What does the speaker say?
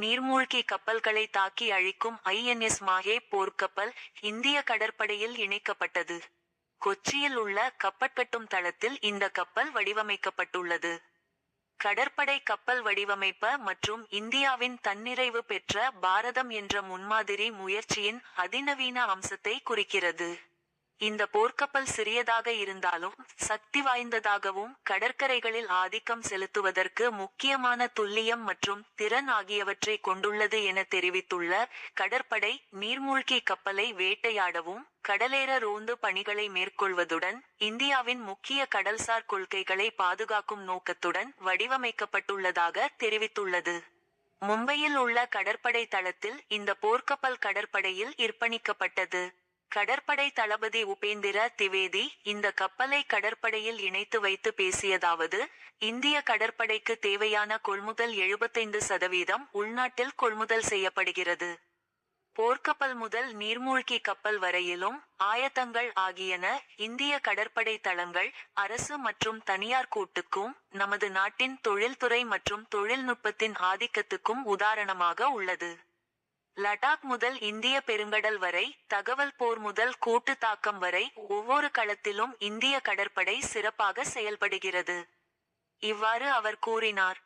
நீர்மூழ்கி கப்பல்களை தாக்கி அழிக்கும் ஐஎன்எஸ் மாஹே போர்க்கப்பல் இந்திய கடற்படையில் இணைக்கப்பட்டது. கொச்சியில் உள்ள கப்பற்கட்டும் தளத்தில் இந்த கப்பல் வடிவமைக்கப்பட்டுள்ளது. கடற்படை கப்பல் வடிவமைப்ப மற்றும் இந்தியாவின் தன்னிறைவு பெற்ற பாரதம் என்ற முன்மாதிரி முயற்சியின் அதிநவீன அம்சத்தை குறிக்கிறது. இந்த போர்க்கப்பல் சிறியதாக இருந்தாலும் சக்தி வாய்ந்ததாகவும் கடற்கரைகளில் ஆதிக்கம் செலுத்துவதற்கு முக்கியமான துல்லியம் மற்றும் திறன் ஆகியவற்றை கொண்டுள்ளது என தெரிவித்துள்ள கடற்படை நீர்மூழ்கி கப்பலை வேட்டையாடவும் கடலேற ரோந்து பணிகளை மேற்கொள்வதுடன் இந்தியாவின் முக்கிய கடல்சார் கொள்கைகளை பாதுகாக்கும் நோக்கத்துடன் வடிவமைக்கப்பட்டுள்ளதாக தெரிவித்துள்ளது. மும்பையில் உள்ள கடற்படை தளத்தில் இந்த போர்க்கப்பல் கடற்படையில் இருப்பணிக்கப்பட்டது கடற்படை தளபதி உபேந்திர திவேதி இந்த கப்பலை கடற்படையில் இணைத்து வைத்து பேசியதாவது இந்திய கடற்படைக்கு தேவையான கொள்முதல் எழுபத்தைந்து சதவீதம் உள்நாட்டில் கொள்முதல் செய்யப்படுகிறது. போர்க்கப்பல் முதல் நீர்மூழ்கி கப்பல் வரையிலும் ஆயத்தங்கள் ஆகியன இந்திய கடற்படை தளங்கள் அரசு மற்றும் தனியார் கூட்டுக்கும் நமது நாட்டின் தொழில்துறை மற்றும் தொழில்நுட்பத்தின் ஆதிக்கத்துக்கும் உதாரணமாக உள்ளது. லடாக் முதல் இந்திய பெருங்கடல் வரை தகவல் போர் முதல் கூட்டு தாக்கம் வரை ஒவ்வொரு களத்திலும் இந்திய கடற்படை சிறப்பாக செயல்படுகிறது. இவ்வாறு அவர் கூறினார்.